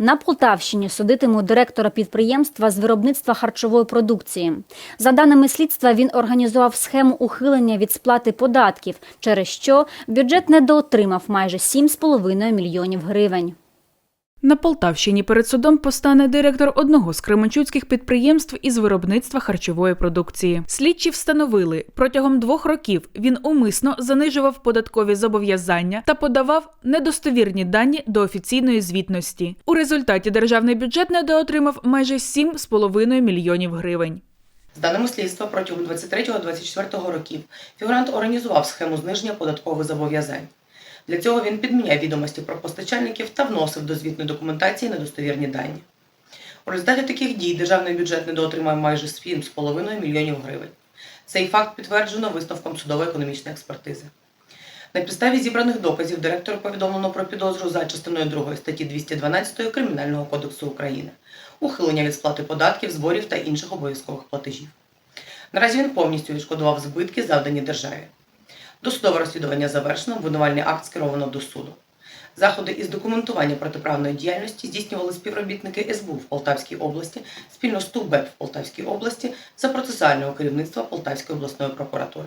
На Полтавщині судитимуть директора підприємства з виробництва харчової продукції. За даними слідства, він організував схему ухилення від сплати податків, через що бюджет недоотримав майже 7,5 мільйонів гривень. На Полтавщині перед судом постане директор одного з кременчуцьких підприємств із виробництва харчової продукції. Слідчі встановили, протягом двох років він умисно занижував податкові зобов'язання та подавав недостовірні дані до офіційної звітності. У результаті державний бюджет недоотримав майже 7,5 мільйонів гривень. З даними слідства, протягом 23-24 років фігурант організував схему зниження податкових зобов'язань. Для цього він підміняв відомості про постачальників та вносив до звітної документації недостовірні дані. У результаті таких дій державний бюджет недоотримав майже 7,5 мільйонів гривень. Цей факт підтверджено висновком судової економічної експертизи. На підставі зібраних доказів директору повідомлено про підозру за частиною 2 статті 212 Кримінального кодексу України ухилення від сплати податків, зборів та інших обов'язкових платежів. Наразі він повністю відшкодував збитки, завдані державі. Досудове розслідування завершено, обвинувальний акт скеровано до суду. Заходи із документування протиправної діяльності здійснювали співробітники СБУ в Полтавській області спільно з ТУБЕП в Полтавській області за процесуального керівництва Полтавської обласної прокуратури.